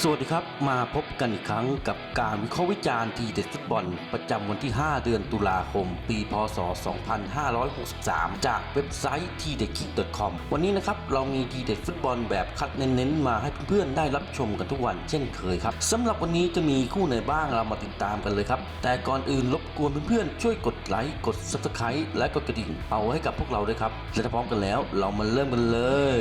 สวัสดีครับ มาพบกันอีกครั้งกับการวิเคราะห์วิจารณ์ทีเด็ดฟุตบอล ประจำวันที่ 5 เดือนตุลาคม ปี พศ 2563 จากเว็บไซต์ทีเด็ดคิก .com วันนี้นะครับ เรามีทีเด็ดฟุตบอลแบบคัดเน้นๆ มาให้เพื่อนๆ ได้รับชมกันทุกวันเช่นเคยครับสำหรับวันนี้จะมีคู่ไหนบ้างเรามาติดตามกันเลยครับ แต่ก่อนอื่นรบกวนเพื่อนๆช่วยกดไลค์กด subscribe และกดกระดิ่งเอาไว้ให้กับพวกเราด้วยครับและถ้าพร้อมกันแล้ว เรามาเริ่มกันเลย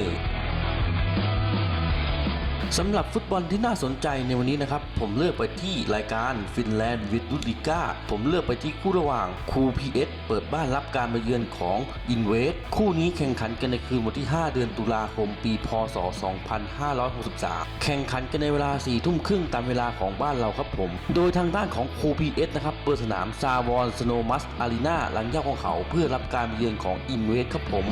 สำหรับฟุตบอลที่น่าสนใจในวันนี้นะครับ ผมเลือกไปที่รายการฟินแลนด์วิดูลิก้าผมเลือกไปที่คู่ระหว่างคูพีเอสเปิดบ้านรับการมาเยือนของอินเวสคู่นี้แข่งขันกันในคืนวันที่ 5 เดือนตุลาคมปี พศ 2563 แข่งขันกันในเวลา 4 ทุ่มครึ่งตามเวลาของบ้านเราครับผม โดยทางด้านของคูพีเอสนะครับเปิดสนามซาวอนสโนมัสอารีนาหลังย่าของเขาเพื่อรับการมาเยือนของอินเวสครับผม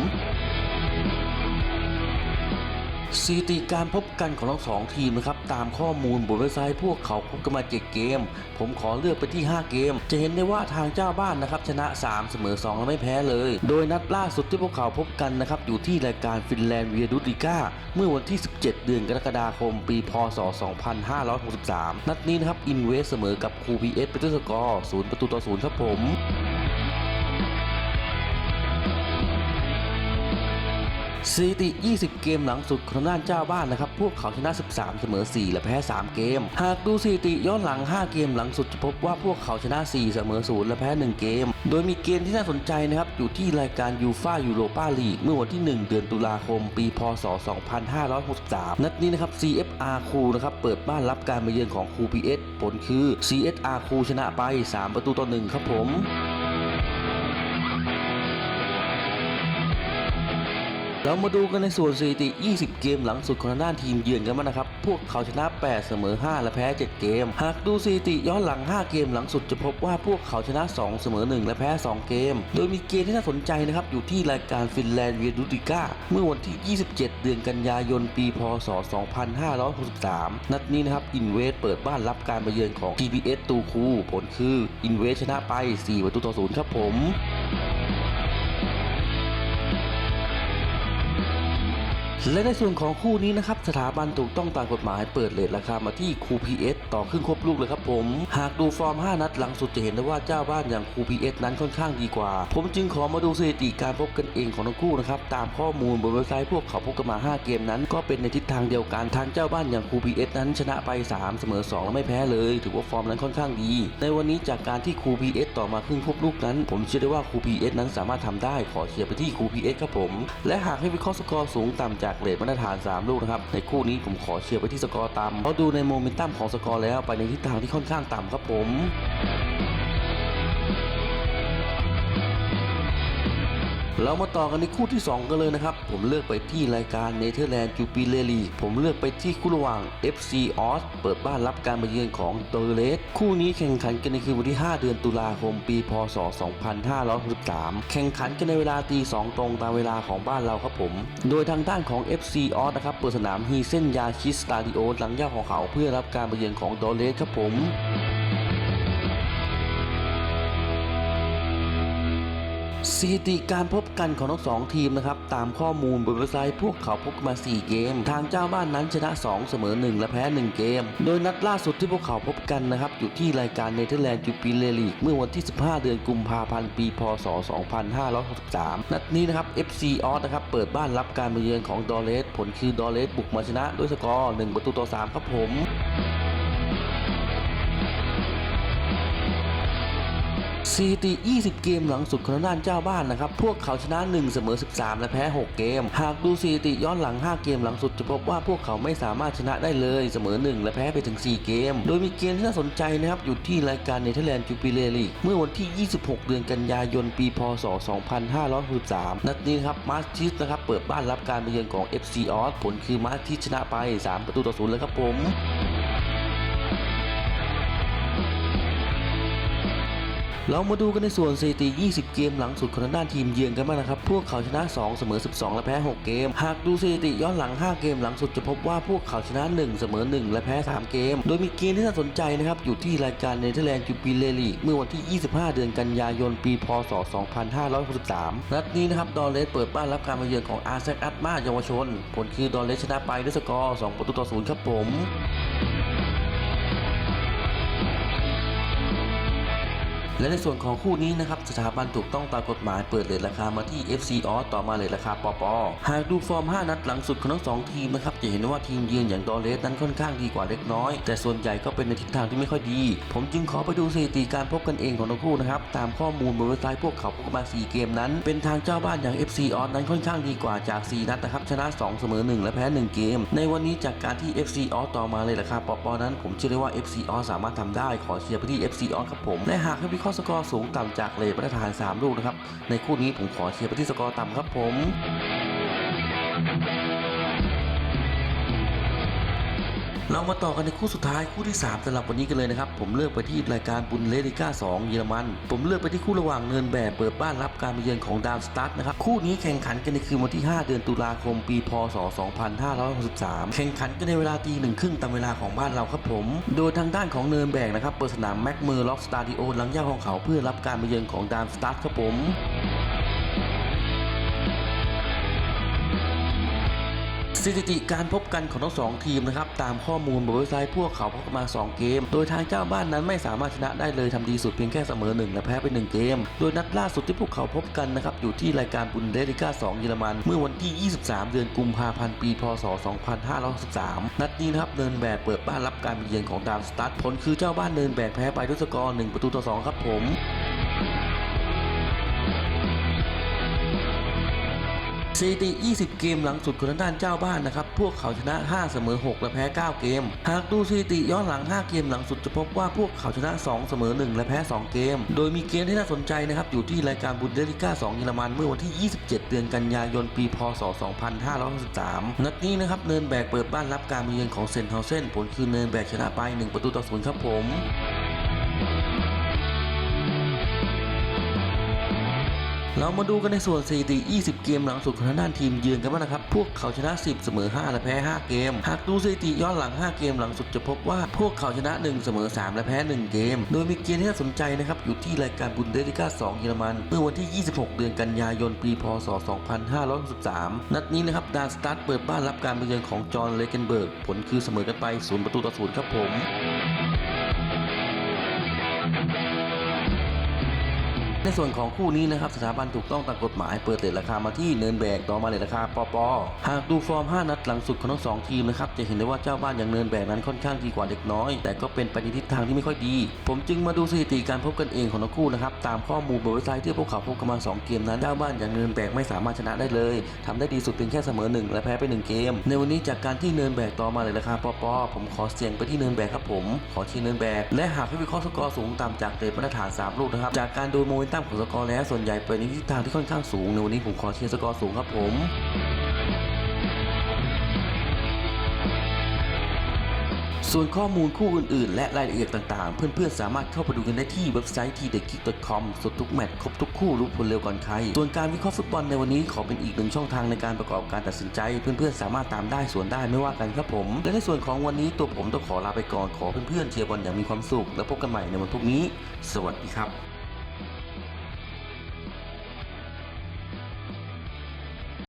สถิติการพบกันของทั้งสองทีมนะครับตามข้อมูลบนเว็บไซต์พวกเขาพบกันมา7เกม ผมขอเลือกไปที่ 5 เกม จะเห็นได้ว่าทางเจ้าบ้านนะครับชนะ 3 เสมอ 2 และไม่แพ้เลย โดยนัดล่าสุดที่พวกเขาพบกันนะครับอยู่ที่รายการฟินแลนด์เวียดูลิก้าเมื่อวันที่ 17 เดือนกรกฎาคม ปีพศ 2563 นัดนี้นะครับอินเวสเสมอกับคูพีเอสเป็นตัวสกอร์0ประตูต่อ0ครับผม สถิติ 20 เกมหลังสุดของด้านเจ้าบ้านนะครับ พวกเขาชนะ 13 เสมอ 4 และแพ้ 3 เกม หากดูสถิติย้อนหลัง 5 เกมหลังสุดจะพบว่าพวกเขาชนะ 4 เสมอ 0 และแพ้ 1 เกม โดยมีเกมที่น่าสนใจนะครับ อยู่ที่รายการยูฟายูโรปาลีกเมื่อวันที่ 1 เดือนตุลาคม ปี พศ 2563 นัดนี้นะครับ CFR คูนะครับ เปิดบ้านรับการมาเยือนของคู PS ผลคือ CSR คูชนะไป 3 ประตูต่อ 1 ครับผม เรามาดูกันในส่วนสถิติ 20 เกมหลังสุดของทางด้านทีมเยือนกันบ้างนะครับ พวกเขาชนะ 8 เสมอ 5 และแพ้ 7 เกม หากดูสถิติย้อนหลัง 5 เกมหลังสุดจะพบว่าพวกเขาชนะ 2 เสมอ 1 และแพ้ 2 เกม โดยมีเกมที่น่าสนใจนะครับ อยู่ที่รายการฟินแลนด์เวียดูติก้า เมื่อวันที่ 27 เดือนกันยายน ปี พศ 2563 นัดนี้นะครับ อินเวสเปิดบ้านรับการมาเยือนของ TBS ตูคู ผลคือ อินเวสชนะไป 4 ประตูต่อ 0 ครับผม และในส่วนของคู่นี้นะครับสถาบันถูกต้องตามกฎหมายเปิดเลทราคามาที่คู PS ต่อครึ่งครบลูกเลยครับผม หากดูฟอร์ม 5 นัดหลังสุดจะเห็นได้ว่าเจ้าบ้านอย่างคู PS นั้นค่อนข้างดีกว่า ผมจึงขอมาดูสถิติการพบกันเองของทั้งคู่นะครับตามข้อมูลบนเว็บไซต์พวกเขาพบกันมา 5 เกมนั้น ก็เป็นในทิศทางเดียวกันทางเจ้าบ้านอย่างคู PS นั้นชนะไป 3 เสมอ 2 และไม่แพ้เลย ถือว่าฟอร์มนั้นค่อนข้างดี ในวันนี้จากการที่คู PS ต่อมาครึ่งครบลูกนั้น ผมเชื่อได้ว่าคู PS นั้นสามารถทำได้ขอเชียร์ไปที่คู PS ครับผม และหากให้วิเคราะห์สกอร์สูงต่ำจากเรทมาตรฐาน 3 ลูกนะครับ ในคู่นี้ผมขอเชียร์ไปที่สกอร์ต่ำเพราะดูในโมเมนตัมของสกอร์แล้วไปในทิศทางที่ค่อนข้างต่ำครับผม เรามาต่อกันในคู่ที่ 2 กันเลยนะครับ ผมเลือกไปที่รายการเนเธอร์แลนด์จูปิเลลีผมเลือกไปที่คู่ระหว่าง FC ออสเปิดบ้านรับการมาเยือนของเดอร์เลสคู่นี้แข่งขันกันในคืนวันที่ 5 เดือนตุลาคมปีพศ 2563 แข่งขันกันในเวลาตี2ตรงตามเวลาของบ้านเราครับผม โดยทางด้านของ FC ออสนะครับเปิดสนามฮีเซนยาคิสตาดิโอหลังย่าของเขาเพื่อรับการมาเยือนของเดอร์เลสครับผม สถิติการพบกันของทั้งสองทีมนะครับตามข้อมูลบนเว็บไซต์พวกเขาพบกันมา 4 เกม ทางเจ้าบ้านนั้นชนะ 2 เสมอ 1 และแพ้ 1 เกม โดยนัดล่าสุดที่พวกเขาพบกันนะครับอยู่ที่รายการเนเธอร์แลนด์จูปิเลลีกเมื่อวันที่ 15 เดือนกุมภาพันธ์ปี พศ 2563 นัดนี้นะครับ FC ออสนะครับเปิดบ้านรับการมาเยือนของดอเลสผลคือดอเลสบุกมาชนะด้วยสกอร์ 1 ประตูต่อ 3 ครับผม สถิติ 20 เกมหลังสุดของทางด้านเจ้าบ้านนะครับ พวกเขาชนะ 1 เสมอ 13 และแพ้ 6 เกม หากดูสถิติย้อนหลัง 5 เกมหลังสุดจะพบว่าพวกเขาไม่สามารถชนะได้เลย เสมอ 1 และแพ้ไปถึง 4 เกม โดยมีเกมที่น่าสนใจนะครับ อยู่ที่รายการเนเธอร์แลนด์จูปิเลลีกเมื่อวันที่ 26 เดือนกันยายน ปี พศ 2563 นัดนี้ครับมาร์ติสนะครับ เปิดบ้านรับการมาเยือนของ FC ออสผลคือมาร์ติสชนะไป 3 ประตูต่อ0เลยครับผม เรามาดูกันในส่วนสถิติ 20 เกมหลังสุดของด้านทีมเยือนกันบ้างนะครับ พวกเขาชนะ 2 เสมอ 12 และแพ้ 6 เกม หากดูสถิติย้อนหลัง 5 เกมหลังสุดจะพบว่าพวกเขาชนะ 1 เสมอ 1 และแพ้ 3 เกม โดยมีเกมที่น่าสนใจนะครับ อยู่ที่รายการเนเธอร์แลนด์จูปิเลลีเมื่อวันที่ 25 เดือนกันยายน ปี พศ 2563 นัดนี้นะครับ ดอร์เลสเปิดบ้านรับการมาเยือนของอาร์เซนอัตมาเยาวชน ผลคือดอร์เลสชนะไปด้วยสกอร์ 2 ประตูต่อ 0 ครับผม และในส่วนของคู่นี้นะครับสถาบันถูกต้องตามกฎหมายเปิดเลทราคามาที่ FC o อสต่อมาเลทราคาปอปอหากดูฟอร์ม 5 นัดหลังสุดของทั้งสองทีมนะครับจะเห็นว่าทีมเยือนอย่างดอเลสนั้นค่อนข้างดีกว่าเล็กน้อย แต่ส่วนใหญ่ก็เป็นในทิศทางที่ไม่ค่อยดี ผมจึงขอไปดูสถิติการพบกันเองของทั้งคู่นะครับตามข้อมูลบนเว็บไซต์พวกเขาพบกันมา 4 เกมนั้น เป็นทางเจ้าบ้านอย่าง FC o อสนั้นค่อนข้างดีกว่าจาก 4 นัดนะครับชนะ 2 เสมอ 1 และแพ้ 1 เกม ในวันนี้จากการที่ FC o อสต่อมาเลยราคาปอปอนั้น ผมเชื่อได้ว่า FC o อสามารถทำได้ขอเชียร์ไปที่ FC o อครับผมและหากให้วิเคข้อสกอร์สูงต่ำจากเลทมาตรฐาน 3 ลูกนะครับ ในคู่นี้ผมขอเชียร์ไปที่สกอร์ต่ำครับผม เรามาต่อกันในคู่สุดท้ายคู่ที่ 3สำหรับวันนี้กันเลยนะครับ ผมเลือกไปที่รายการบุนเลลิก้า2เยอรมัน ผมเลือกไปที่คู่ระหว่างเนินแบบเปิดบ้านรับการมาเยือนของดาวสตาร์ทนะครับ คู่นี้แข่งขันกันในคืนวันที่ 5 เดือนตุลาคมปีพศ 2563 แข่งขันกันในเวลาตีหนึ่งครึ่งตามเวลาของบ้านเราครับผม โดยทางด้านของเนินแบกนะครับเปิดสนามแม็กเมอร์ล็อกสตาดิโอหลังย่าของเขาเพื่อรับการมาเยือนของดาวสตาร์ทครับผม สถิติการพบกันของทั้งสองทีมนะครับตามข้อมูลบนเว็บไซต์พวกเขาพบกันมา 2 เกม โดยทางเจ้าบ้านนั้นไม่สามารถชนะได้เลยทำดีสุดเพียงแค่เสมอ1และแพ้ไป 1 เกม โดยนัดล่าสุดที่พวกเขาพบกันนะครับอยู่ที่รายการบุนเดลิก้า2เยอรมัน เมื่อวันที่ 23 เดือนกุมภาพันธ์ปี พศ 2563 นัดนี้นะครับเนินแบกเปิดบ้านรับการเยือนของดามสตัดผลคือเจ้าบ้านเนินแบกแพ้ไปด้วยสกอร์1ประตูต่อ2ครับผม สถิติ 20 เกมหลังสุดของทางด้านเจ้าบ้านนะครับ พวกเขาชนะ 5 เสมอ 6 และแพ้ 9 เกม หากดูสถิติย้อนหลัง 5 เกมหลังสุดจะพบว่าพวกเขาชนะ 2 เสมอ 1 และแพ้ 2 เกม โดยมีเกมที่น่าสนใจนะครับอยู่ที่รายการบุนเดลิก้า 2 เยอรมันเมื่อวันที่ 27 เดือนกันยายน ปี พศ 2563 นัดนี้นะครับเนินแบกเปิดบ้านรับการมาเยือนของเซนเฮาเซนผลคือเนินแบกชนะไป 1 ประตูต่อ0ครับผม เรามาดูกันในส่วนสถิติ 20 เกมหลังสุดของทางด้านทีมเยือนกันบ้างนะครับ พวกเขาชนะ 10 เสมอ 5 และแพ้ 5 เกม หากดูสถิติย้อนหลัง 5 เกมหลังสุดจะพบว่าพวกเขาชนะ 1 เสมอ 3 และแพ้ 1 เกม โดยมีเกมที่น่าสนใจนะครับ อยู่ที่รายการบุนเดสลิก้า 2 เยอรมัน เมื่อวันที่ 26 เดือนกันยายน ปี พศ 2563 นัดนี้นะครับ ดานสตาร์ทเปิดบ้านรับการมาเยือนของจอห์นเลเกนเบิร์ก ผลคือเสมอกันไป 0 ประตูต่อ 0 ครับผม ในส่วนของคู่นี้นะครับสถาบันถูกต้องตามกฎหมายเปิดเลทราคามาที่เนินแบกต่อมาเลทราคาปอปอหากดูฟอร์ม 5 นัดหลังสุดของทั้งสองทีมนะครับจะเห็นได้ว่าเจ้าบ้านอย่างเนินแบกนั้นค่อนข้างดีกว่าเล็กน้อย แต่ก็เป็นไปในทิศทางที่ไม่ค่อยดี ผมจึงมาดูสถิติการพบกันเองของทั้งคู่นะครับตามข้อมูลบนเว็บไซต์ที่พวกเขาพบกันมา 2 เกมนั้นเจ้าบ้านอย่างเนินแบกไม่สามารถชนะได้เลยทำได้ดีสุดเพียงแค่เสมอ1และแพ้ไป 1 เกม ในวันนี้จากการที่เนินแบกต่อมาเลทราคาปอปอผมขอเสี่ยงไปที่เนินแบกครับผมขอชี้เนินแบกและหากให้วิเคราะห์สกอร์สูงต่ำจากเรทมาตรฐานสามลูกนะครับจากการดูโมเมนตัมของสกอร์แล้วส่วนใหญ่ไปในทิศทางที่ค่อนข้างสูงในวันนี้ผมขอเชียร์สกอร์สูงครับผมส่วนข้อมูลคู่อื่นๆ และรายละเอียดต่างๆ เพื่อนๆ สามารถเข้าไปดูกันได้ที่เว็บไซต์ t d e k i c c o m สดทุกแมตช์ครบทุกคู่รู้ผลเร็วก่อนใคร ส่วนการวิเคราะห์ฟุตบอลในวันนี้ขอเป็นอีกหนึ่งช่องทางในการประกอบการตัดสินใจ เพื่อนๆ สามารถตามได้ส่วนได้ไม่ว่ากันครับผม และในส่วนของวันนี้ตัวผมต้องขอลาไปก่อนขอเพื่อนๆเชียร์บอลอย่างมีความสุข แล้วพบกันใหม่ในวันพรุ่งนี้ สวัสดีครับ